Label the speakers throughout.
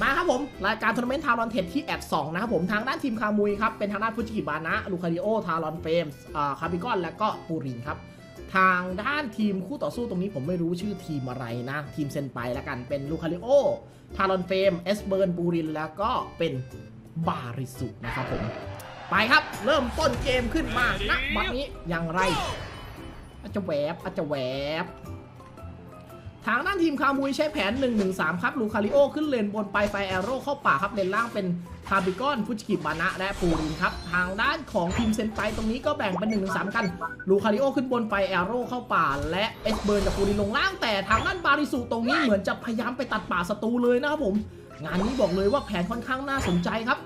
Speaker 1: มาครับผม รายการทัวร์นาเมนต์ทารอนเทดที่แอดสองนะครับผมทางด้านทีมคามุยครับ เป็นทางด้านฟูจิกิบานะ ลูคาริโอ ทารอนเฟมส์อ่าคาบิกอน และก็ปูรินครับ ทางด้านทีมคู่ต่อสู้ตรงนี้ผมไม่รู้ชื่อทีมอะไรนะ ทีมเซนไปแล้วกันเป็นลูคาริโอ ทารอนเฟมเอสเบิร์นปูริน แล้วก็เป็นบาริสุนะครับผม ไปครับเริ่มต้นเกมขึ้นมาณบัดนี้อย่างไรอาจจะแหวบอาจจะแหวบ ทางด้านทีมคามุยใช้แผน 1-1-3 ครับลูคาริโอขึ้นเลนบนไปไฟแอโร่เข้าป่าครับเลนล่างเป็นคาบิกอนฟุจิกิบานะและปูรินครับทางด้านของทีมเซนไปตรงนี้ก็แบ่งเป็น1-1-3กัน ลูคาริโอขึ้นบนไฟแอโร่เข้าป่า และเอสเบิร์นกับปูรินลงล่างแต่ทางด้านบาริสุตรงนี้เหมือนจะพยายามไปตัดป่าศัตรูเลยนะครับผม งานนี้บอกเลยว่าแผนค่อนข้างน่าสนใจครับ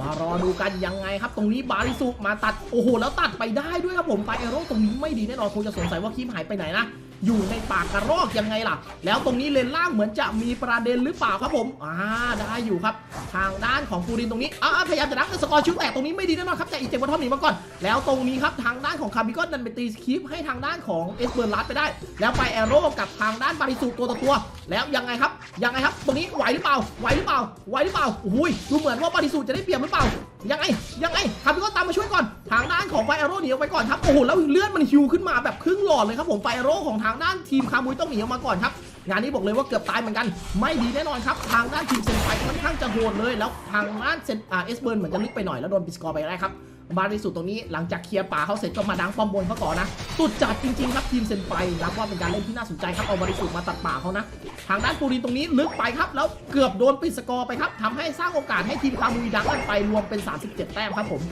Speaker 1: มารอดูกันยังไงครับ ตรงนี้บาริสุมาตัดโอ้โหแล้วตัดไปได้ด้วยครับผมไฟแอโร่ตรงนี้ไม่ดีแน่นอนคงจะสงสัยว่าคิมหายไปไหนนะ อยู่ในปากกระรอกยังไงล่ะ แล้วตรงนี้เลนล่างเหมือนจะมีประเด็นหรือเปล่าครับผมอ่าได้อยู่ครับ ทางด้านของปูรินตรงนี้อ่าพยายามจะนักสกอร์ชิวแตกตรงนี้ไม่ดีแน่นอนครับแต่อีเจกบอลทอมหนีมาก่อน แล้วตรงนี้ครับทางด้านของคาบิกอนดันไปตีคลิปให้ทางด้านของเอสเบิร์นลัดไปได้ แล้วไปแอโร่กับทางด้านบาริสุตัวต่อตัวแล้วยังไงครับ ยังไงครับตรงนี้ไหวหรือเปล่า ไหวหรือเปล่า ไหวหรือเปล่าโอ้ยดูเหมือนว่าบาริสุจะได้เปรียบหรือเปล่า ยังไง ยังไงคาบิกอนตามมาช่วยก่อน ทางด้านของไฟแอโร่หนีออกไปก่อนครับ โอ้โห แล้วเลือดมันฮิวขึ้นมาแบบครึ่งหลอดเลยครับผม ไฟแอโร่ของทางด้านทีมคามุยต้องหนีออกมาก่อนครับงานนี้บอกเลยว่าเกือบตายเหมือนกัน ไม่ดีแน่นอนครับ ทางด้านทีมเซนไฟค่อนข้างจะโหดเลย แล้วทางด้านเซนอ่าเอสเบิร์นเหมือนจะลึกไปหน่อยแล้วโดนปิสกอร์ไปได้ครับ บาริสุดตรงนี้หลังจากเคลียร์ป่าเขาเสร็จก็มาดังป้อมบนเขาก่อนนะสุดจัดจริงๆครับทีมเซนไฟนับว่าเป็นการเล่นที่น่าสนใจครับเอาบริสุดมาตัดป่าเขานะทางด้านปูรินตรงนี้ลึกไปครับ แล้วเกือบโดนปิดสกอร์ไปครับทำให้สร้างโอกาสให้ทีมคามุยดังกันไปรวมเป็น 37 แต้มครับผม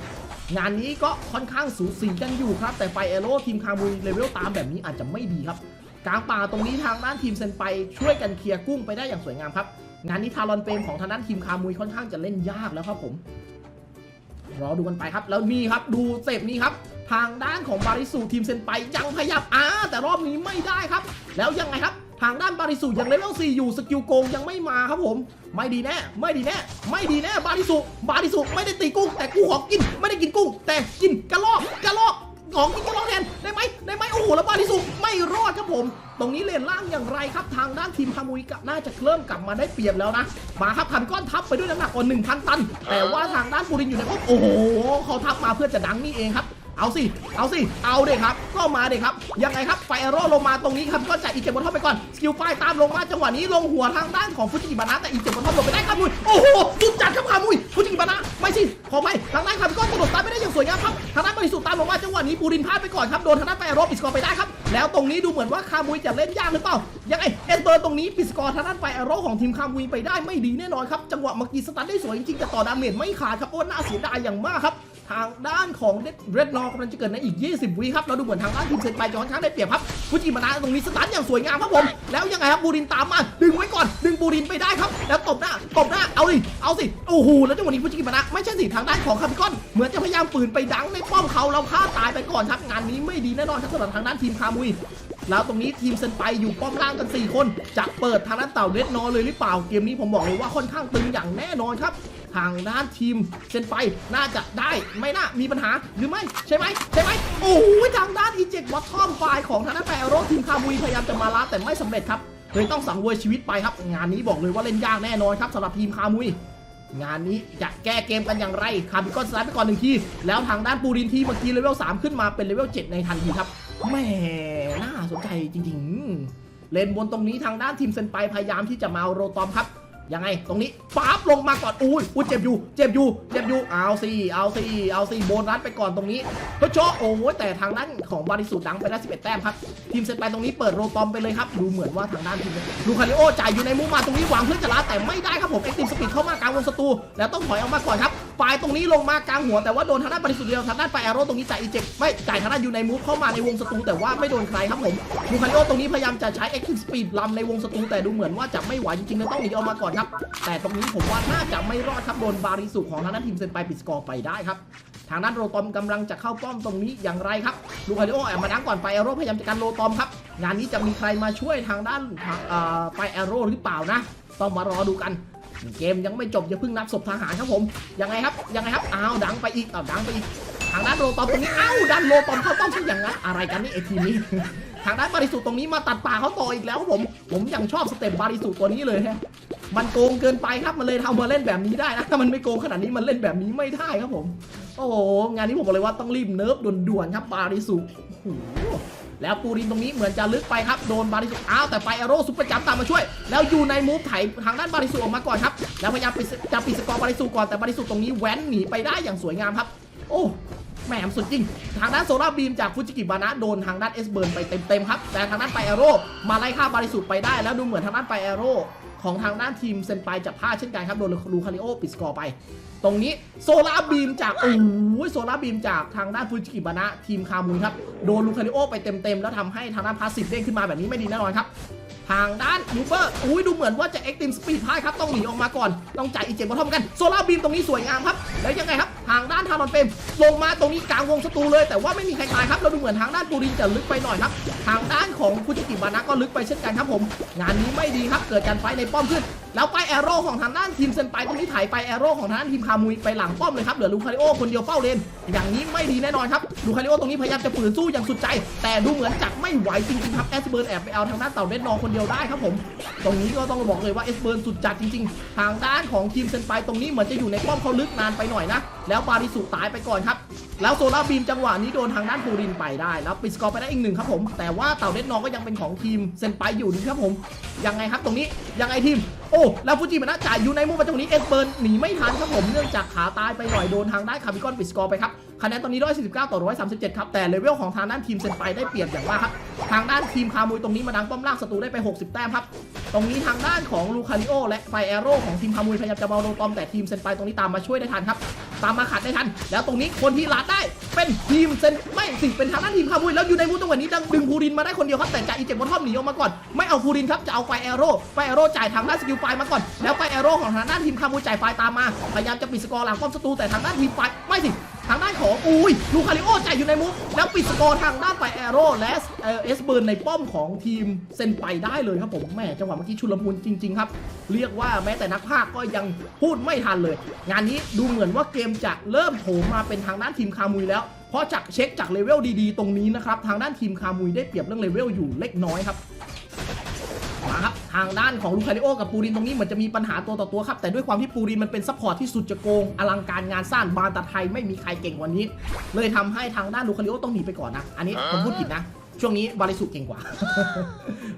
Speaker 1: งานนี้ก็ค่อนข้างสูสีกันอยู่ครับ แต่ไฟเอโร่ทีมคามุยเลเวลตามแบบนี้อาจจะไม่ดีครับกลางป่าตรงนี้ทางด้านทีมเซนไปช่วยกันเคลียร์กุ้งไปได้อย่างสวยงามครับงานนี้ทารอนเฟรมของทางด้านทีมคามุยค่อนข้างจะเล่นยากแล้วครับผม รอดูกันไปครับ แล้วนี่ครับดูเซฟนี้ครับ ทางด้านของบาริสูทีมเซนไปยังพยายามอ่าแต่รอบนี้ไม่ได้ครับ แล้วยังไงครับทางด้านบาริสูยังเลเวล4อยู่สกิลโกงยังไม่มาครับผม ไม่ดีแน่ ไม่ดีแน่ ไม่ดีแน่บาริสุบาริสุไม่ได้ตีกุ้ง แต่กูขอกิน ไม่ได้กินกุ้ง แต่กินกระลอกกระลอก ของกินกระลอแทนได้ไหมได้ไหมโอ้โหแล้วบาริสุไม่รอดครับผม ตรงนี้เลนล่างอย่างไรครับทางด้านทีมคามุยกะน่าจะเริ่มกลับมาได้เปรียบแล้วนะ มาครับพันก้อนทับไปด้วยน้ำหนักกว่า1,000 ตัน แต่ว่าทางด้านปูรินอยู่ในป้อมโอ้โหเขาทับมาเพื่อจะดังนี่เองครับเอาสิ เอาสิ เอาเด็กครับ ก็มาเด็กครับ ยังไงครับ ไฟแอโร่ลงมาตรงนี้ครับ ก็จ่ายอีเจ็บบนท็อปไปก่อน สกิลไฟตามลงมาจังหวะนี้ลงหัวทางด้านของฟุจิกิบานะแต่อีเจ็บบนท็อปลงไปได้ครับมุย โอ้โหสุดจัดครับขามุยฟุจิกิบานะไม่ สิขอไปทางด้านครับก็กระโดดตามไม่ได้อย่างสวยงามครับทางด้านบริสุทธิ์ตามลงมาจังหวะนี้ปูรินพลาดไปก่อนครับโดนทางด้านไฟแอโรบปิดสกอร์ไปได้ครับแล้วตรงนี้ดูเหมือนว่าคามุยจะเล่นยากหรือเปล่ายังไงเอสเบิร์ตรงนี้ปิดสกอร์ทางด้านไฟแอโรบของทีมคามุยไปได้ไม่ดีแน่นอนครับจังหวะเมื่อกี้สตาร์ทได้สวยจริงๆแต่ต่อดาเมจไม่ขาดครับโอ้น่าเสียดายอย่างมากครับ ทางด้านของเรดนอกำลังจะเกิดในอีก 20 วิครับ เราดูเหมือนทางด้านทีมเซนไปจะค่อนข้างได้เปรียบครับฟุจิมานะตรงนี้สตาร์ทอย่างสวยงามครับผม แล้วยังไงครับบูรินตามมา ดึงไว้ก่อน ดึงบูรินไปได้ครับ แล้วตบหน้า ตบหน้า เอาสิเอาสิ โอ้โห แล้วจังหวะนี้ฟุจิมานะไม่ใช่สิทางด้านของคาปิคอน เหมือนจะพยายามปืนไปดังในป้อมเขาเราฆ่าตายไปก่อนครับ งานนี้ไม่ดีแน่นอนครับสำหรับทางด้านทีมคามุยแล้วตรงนี้ทีมเซนไปอยู่ป้อมล่างกัน 4 คน จะเปิดทางด้านเต่าเรดนอเลยหรือเปล่า เกมนี้ผมบอกเลยว่าค่อนข้างตึงอย่างแน่นอนครับ ทางด้านทีมเซนไปน่าจะได้ไม่น่ามีปัญหาหรือไม่ใช่ไหมใช่ไหมโอ้โหทางด้านอีเจ็กวัตทอมไฟของทางด้านแปรโรทีมคามุยพยายามจะมาล้าแต่ไม่สำเร็จครับเลยต้องสังเวยชีวิตไปครับ งานนี้บอกเลยว่าเล่นยากแน่นอนครับสำหรับทีมคามุยงานนี้จะแก้เกมกันอย่างไรคาบิกอนสไลด์ไปก่อนหนึ่งที แล้วทางด้านปูรินทีเมื่อกี้เลเวล3ขึ้นมาเป็นเลเวล7ในทันทีครับแหม่น่าสนใจจริงๆ เลนบนตรงนี้ทางด้านทีมเซนไปพยายามที่จะมาเอาโรตอมครับ ยังไงตรงนี้ปั๊บลงมาก่อนอุ้ยอุ้ยเจ็บอยู่เจ็บอยู่เจ็บอยู่เอาสิเอาสิเอาสิโบนัสไปก่อนตรงนี้เฮ้ยโชโอ้ยแต่ทางด้านของบาริสุดดังไปได้11 แต้มครับ ทีมเซตไปตรงนี้เปิดโรตอมไปเลยครับ ดูเหมือนว่าทางด้านทีมลูคาริโอจ่ายอยู่ในมุมมาตรงนี้หวังเพื่อจะล้าแต่ไม่ได้ครับผมเอ็กติมสปีดเข้ามากลางวงศัตรูแล้วต้องถอยออกมาก่อนครับ ฝ่ายตรงนี้ลงมากลางหัวแต่ว่าโดนทางด้านบริสุทธิ์เดียวทางด้านไฟแอโร่ตรงนี้จ่ายอีเจ็กไม่จ่ายทางด้านอยู่ในมูฟเข้ามาในวงศัตรูแต่ว่าไม่โดนใครครับผมลูคาริโอตรงนี้พยายามจะใช้เอ็กติมสปีดลำในวงศัตรูแต่ดูเหมือนว่าจะไม่ไหวจริงๆเลยต้องหนีออกมาก่อนครับ แต่ตรงนี้ผมว่าน่าจะไม่รอดครับโดนบาริสุของทางด้านทีมเซนไปปิดสกอร์ไปได้ครับทางด้านโรตอมกำลังจะเข้าป้อมตรงนี้อย่างไรครับลูคาริโอแอบมาดังก่อนไฟแอโร่พยายามจะกันโรตอมครับงานนี้จะมีใครมาช่วยทางด้านไฟแอโร่หรือเปล่านะ ต้องมารอดูกัน เกมยังไม่จบอย่าเพิ่งนับศพทหารครับผมยังไงครับยังไงครับอ้าวดังไปอีกอ้าวดังไปอีกทางด้านโลตอมตรงนี้อ้าวดันโลตอมเขาต้องใช่อย่างนั้นอะไรกันนี่ไอทีมนี้ทางด้านบาริสุตรงนี้มาตัดป่าเขาต่ออีกแล้วผม ผมยังชอบสเต็ปบาริสุตัวนี้เลยฮะมันโกงเกินไปครับมันเลยทำมาเล่นแบบนี้ได้นะถ้ามันไม่โกงขนาดนี้มันเล่นแบบนี้ไม่ได้ครับผม โอ้โห งานนี้ผมบอกเลยว่าต้องรีบเนิร์ฟด่วนๆครับบาริสุโอ้โหแล้วปูรินตรงนี้เหมือนจะลึกไปครับ โดนบาริสุอ้าวแต่ไปแอโร่ซุปเปอร์จัมตามมาช่วย แล้วอยู่ในมูฟไถทางด้านบาริสุออกมาก่อนครับ แล้วพยายามปิดจะปิดสกอร์บาริสุก่อนแต่บาริสุตรงนี้แว้นหนีไปได้อย่างสวยงามครับ โอ้แหมสุดจริง ทางด้านโซล่าบีมจากฟูจิกิบานะโดนทางด้านเอสเบิร์นไปเต็มๆครับ แต่ทางด้านไปแอโร่มาไล่ฆ่าบาริสุไปได้ แล้วดูเหมือนทางด้านไปแอโร่ของทางด้านทีมเซนไปจับผ้าเช่นกันครับ โดนลูคาริโอปิดสกอร์ไป ตรงนี้โซล่าบีมจากโอ้ยโซล่าบีมจากทางด้านฟูจิกิบานะทีมคามุนครับ โดนลูคาริโอไปเต็มๆแล้วทำให้ทางด้านพาสซีฟเด้งขึ้นมาแบบนี้ไม่ดีแน่นอนครับทางด้านยูเบอร์อุ้ยดูเหมือนว่าจะเอ็กติมสปีดพายครับต้องหนีออกมาก่อนต้องจ่ายอีเจมบอทอมกันโซล่าบีมตรงนี้สวยงามครับแล้วยังไงครับ ทางด้านทารอนเปมลงมาตรงนี้กลางวงศัตรูเลย แต่ว่าไม่มีใครตายครับเราดูเหมือนทางด้านปูรินจะลึกไปหน่อยครับ ทางด้านของคุจิกิบานะก็ลึกไปเช่นกันครับผม งานนี้ไม่ดีครับเกิดการไฟในป้อมขึ้น แล้วไปแอโร่ของทางด้านทีมเซนไปตรงนี้ถ่ายไปแอโร่ของทางด้านทีมคามุยไปหลังป้อมเลยครับเหลือลูคาริโอคนเดียวเฝ้าเลนอย่างนี้ไม่ดีแน่นอนครับลูคาริโอตรงนี้พยายามจะฝืนสู้อย่างสุดใจ แต่ดูเหมือนจะไม่ไหวจริงๆครับแอสเบิร์นแอบไปเอาทางด้านเต่าเดนนองคนเดียวได้ครับผม ตรงนี้ก็ต้องบอกเลยว่าเอสเบิร์นสุดจัดจริง ๆ ทางด้านของทีมเซนไปตรงนี้เหมือนจะอยู่ในป้อมเขาลึกนานไปหน่อยนะ แล้วบาริสุตายไปก่อนครับ แล้วโซล่าบีมจังหวะนี้โดนทางด้านปูรินไปได้ แล้วปิดสกอร์ไปได้อีกหนึ่งครับผม แต่ว่าเต่าเดนนองก็ยังเป็นของทีมเซนไปอยู่นี่ครับผม ยังไงครับตรงนี้ ยังไงทีม โอ้ แล้วฟูจิมานะจ่ายอยู่ในมุมมาจังหวะนี้เอสเบิร์นหนีไม่ทันครับผม เนื่องจากขาตายไปหน่อยโดนทางด้านคาร์บิคอนปิดสกอร์ไปครับ คะแนนตอนนี้ 149 ต่อ 137 ครับ แต่เลเวลของทางด้านทีมเซนไปได้เปรียบอย่างมากครับ ทางด้านทีมคามุยตรงนี้มาดังป้อมล่างศัตรูได้ไป 60 แต้มครับ ตรงนี้ทางด้านของลูคาริโอและไฟแอโร่ของทีมคามุยพยายามจะเบาโดนตอมแต่ทีมเซนไปตรงนี้ตามมาช่วยได้ทันครับ ตามมาขัดได้ทัน แล้วตรงนี้คนที่ลาดได้เป็นทีมเซนไม่สิเป็นทางด้านทีมคามุยแล้วอยู่ในมุมตรงนี้ดังดึงพูรินมาได้คนเดียวครับแต่จ่ายอีเจ็บบอทอมหนีออกมาก่อนไม่เอาพูรินครับจะเอาไฟแอโร่ไฟแอโร่จ่ายทางด้านสกิลไฟมาก่อนแล้วไฟแอโร่ของทางด้านทีมคามุยจ่ายไฟตามมาพยายามจะปิดสกอร์หลังป้อมศัตรูแต่ทางด้านทีมไฟไม่สิ ของอุ้ยลูคาริโอจ่ายอยู่ในมุกแล้วปิดสกอร์ทางด้านไปแอโร่และเอสเบิร์นในป้อมของทีมเซนไปได้เลยครับผมแม่จังหวะเมื่อกี้ชุลมุนจริง ๆ ครับ เรียกว่าแม้แต่นักพากย์ก็ยังพูดไม่ทันเลย งานนี้ดูเหมือนว่าเกมจะเริ่มโถมมาเป็นทางด้านทีมคามุยแล้วเพราะจากเช็คจากเลเวลดีๆ ตรงนี้นะครับ ทางด้านทีมคามุยได้เปรียบเรื่องเลเวลอยู่เล็กน้อยครับมาครับ ทางด้านของลูคาริโอกับปูรินตรงนี้เหมือนจะมีปัญหาตัวต่อตัวครับ แต่ด้วยความที่ปูรินมันเป็นซัพพอร์ตที่สุดจะโกง อลังการงานสร้างบานตะไทยไม่มีใครเก่งกว่านี้ เลยทำให้ทางด้านลูคาริโอต้องหนีไปก่อนนะ อันนี้ผมพูดผิดนะ ช่วงนี้บาริสุเก่งกว่า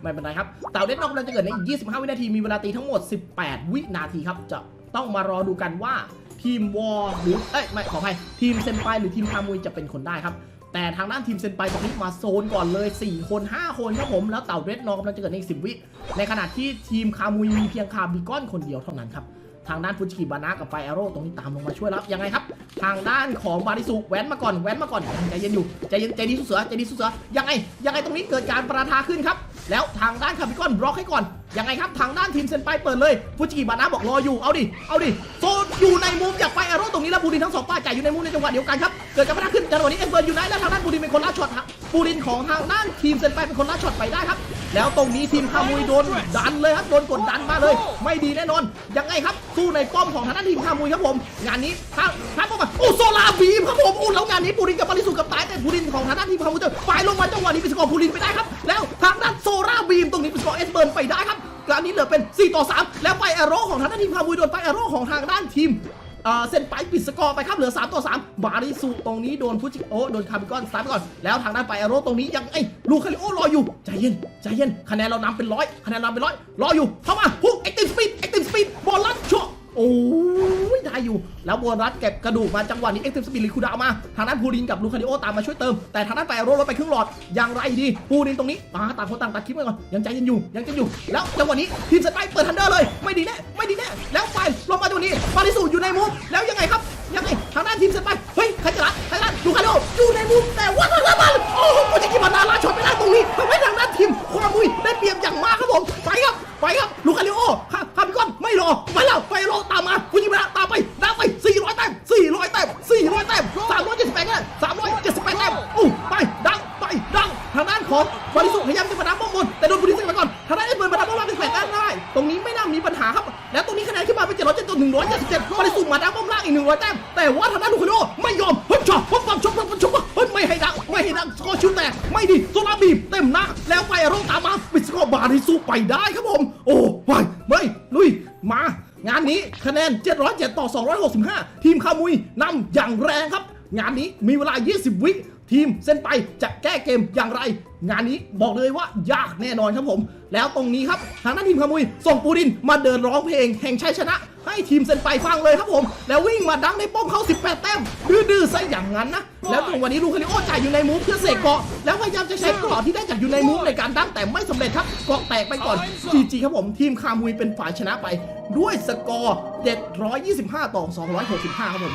Speaker 1: ไม่เป็นไรครับเต่าเด็ดนอกเราจะเกิดในอีก25 วินาทีมีเวลาตีทั้งหมด 18 วินาทีครับจะต้องมารอดูกันว่าทีมวอลหรือเอ้ยไม่ขออภัยทีมเซนไปหรือทีมคามุยจะเป็นคนได้ครับ แต่ทางด้านทีมเซนไปตรงนี้มาโซนก่อนเลย 4 คน 5 คนครับผม แล้วเต่าเรดนองกำลังจะเกิดในอีก 10 วิ ในขณะที่ทีมคามุยมีเพียงคาบิกอนคนเดียวเท่านั้นครับ ทางด้านฟูจิกิบานะกับไฟแอโร่ตรงนี้ตามลงมาช่วยแล้วยังไงครับ ทางด้านของบาริสุแว้นมาก่อนแว้นมาก่อนใจเย็นอยู่ใจเย็นใจดีสุเสือใจดีสุเสือยังไงยังไงตรงนี้เกิดการประทะขึ้นครับแล้วทางด้านคาบิกอนบล็อกให้ก่อน ยังไงครับทางด้านทีมเซนไปเปิดเลยฟูจิกิบานะบอกรออยู่เอาดิเอาดิโซอยู่ในมุมจากไฟอโร่ตรงนี้แล้วบูรินทั้งสองป้าจ่ายอยู่ในมุมในจังหวะเดียวกันครับเกิดการพัฒนาขึ้นจังหวะนี้เอ็นเบิร์นอยู่ไหนแล้วทางด้านบูรินเป็นคนล่าช็อตครับบูรินของทางด้านทีมเซนไปเป็นคนล่าช็อตไปได้ครับ แล้วตรงนี้ทีมคามุยโดนดันเลยครับโดนกดดันมาเลย ไม่ดีแน่นอนยังไงครับสู้ในป้อมของทางด้านทีมคามุยครับผม งานนี้ถ้าถ้าป้อมโอ้โซลาบีมครับผมโอ้แล้วงานนี้ปูรินกับบาริสุกับตายแต่ปูรินของทางด้านทีมคามุยจะฝ่ายลงมาจังหวะนี้เป็นสกอร์ปูรินไปได้ครับ แล้วทางด้านโซลาบีมตรงนี้เป็นสกอร์เอสเบิร์นไปได้ครับงานนี้เหลือเป็น 4 ต่อ 3 แล้วไปแอโร่ของทางด้านทีมคามุยโดนไปแอโร่ของทางด้านทีม เส้นไปปิดสกอร์ไปครับเหลือ 3 ต่อ 3 บาริสุตรงนี้โดนฟูจิโอโดนคาร์บิกอนสตาร์ไปก่อน แล้วทางด้านไปอโรตรงนี้ยังไอ้ลูคาริโอรออยู่ ใจเย็น ใจเย็น คะแนนเรานำเป็นร้อยคะแนนนำเป็นร้อยรออยู่ เข้ามาฮุกเอ็กติสปีดเอ็กติสปีดบอลลันช็อตโอ้ อยู่ แล้วบอลรัดเก็บกระดูกมาจังหวะนี้เอ็กซ์เติสปีดลิคูดาวมา ทางด้านพูรินกับลูคาริโอตามมาช่วยเติม แต่ทางด้านไปแอโร่ลดไปครึ่งหลอด อย่างไรดี พูรินตรงนี้มาต่างคนต่างตัดคลิปไปก่อน ยังใจเย็นอยู่ ยังใจอยู่ แล้วจังหวะนี้ทีมสไปเปิดทันเดอร์เลย ไม่ดีแน่ ไม่ดีแน่ แล้วไปลงมาตรงนี้บาริสุอยู่ในมุม แล้วยังไงครับ ยังไง ทางด้านทีมเซนไปเฮ้ยใครจะรัดใครจะรัดดูคาโดอยู่ในมุมแต่ว่าทางด้านมันโอ้โหกูจะกินบานาลาช็อตไม่ได้ตรงนี้ทำให้ทางด้านทีมความมุยได้เปรียบอย่างมากครับผมไปครับไปครับลูคาริโอ ดักป้อมล่างอีก100แต้มแต่ว่าทางด้านลูคาโอไม่ยอมเฮ้ยชอบปั๊บปั๊บชกปั๊บปั๊บชกปั๊บเฮ้ยไม่ให้ดังไม่ให้ดังสกอร์ชิวแตกไม่ดีโซลาร์บีมเต็มหน้าแล้วไปอารมณ์ตามมาปิดสกอร์บาริสุไปได้ครับผม โอ้ไปไม่ลุยมางานนี้คะแนน 707 ต่อ 265 ทีมคามุยนำอย่างแรงครับ งานนี้มีเวลา 20 วิทีมเส้นไปจะแก้เกมอย่างไร งานนี้บอกเลยว่ายากแน่นอนครับผม แล้วตรงนี้ครับ ทางด้านทีมคามุยส่งปูรินมาเดินร้องเพลงแห่งชัยชนะ ให้ทีมเซนไปฟังเลยครับผม แล้ววิ่งมาดังในป้อมเขา18 แต้ม ดื้อๆซะอย่างนั้นนะ แล้วตรงวันนี้ลูคาริโอจ่ายอยู่ในมูฟเพื่อเสกเกาะ แล้วพยายามจะใช้เกราะที่ได้จากอยู่ในมูฟในการดังแต่ไม่สำเร็จครับ เกาะแตกไปก่อนจีจีครับผมทีมคามุยเป็นฝ่ายชนะไป ด้วยสกอร์ 725 ต่อ 265 ครับผม